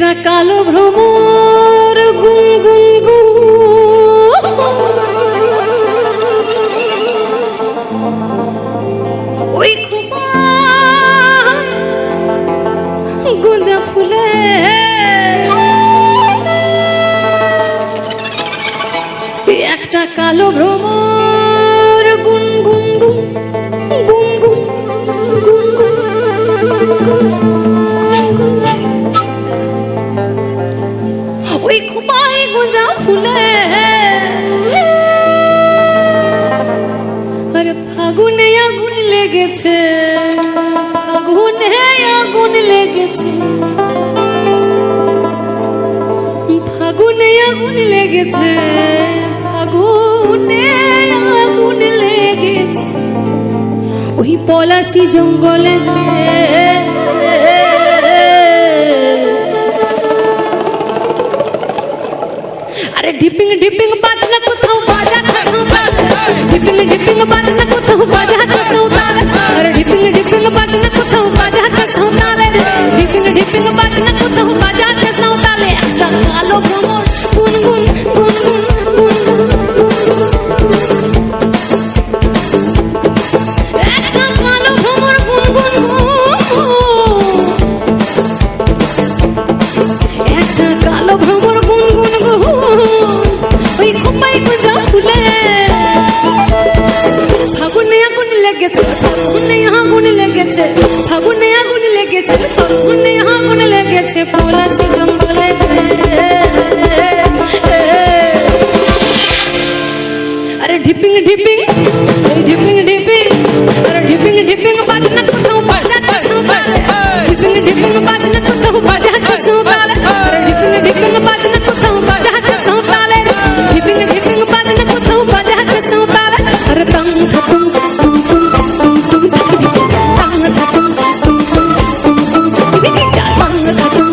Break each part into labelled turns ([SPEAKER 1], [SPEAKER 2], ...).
[SPEAKER 1] একটা কালো ভ্রমর গুম গুম গুম। ওই গুঞ্জা ফুলে। একটা কালো ভ্রমর আগুনে আগুন লেগেছে। আগুনে আগুন লেগেছে। ফাগুনে আগুন লেগেছে। আগুনে আগুন লেগেছে। ওই পলাশি জঙ্গলে আরে ঢিপিং ঢিপিং আগুনে আগুন লেগেছে পলাশি জঙ্গলে আরে ঢিপিং ঢিপিং Người.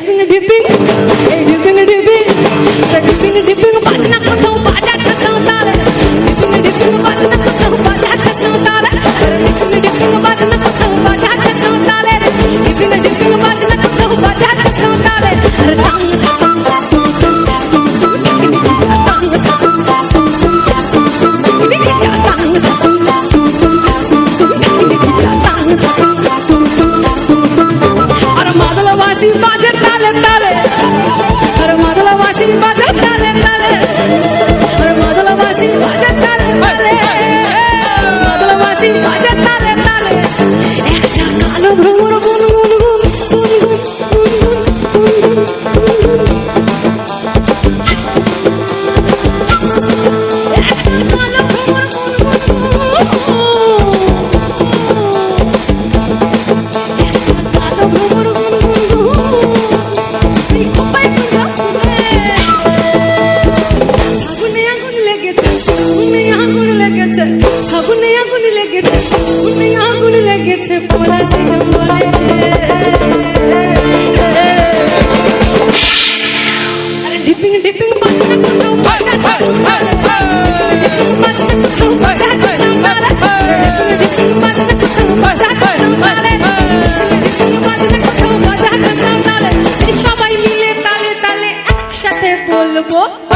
[SPEAKER 1] dipping, dipping. 뭐?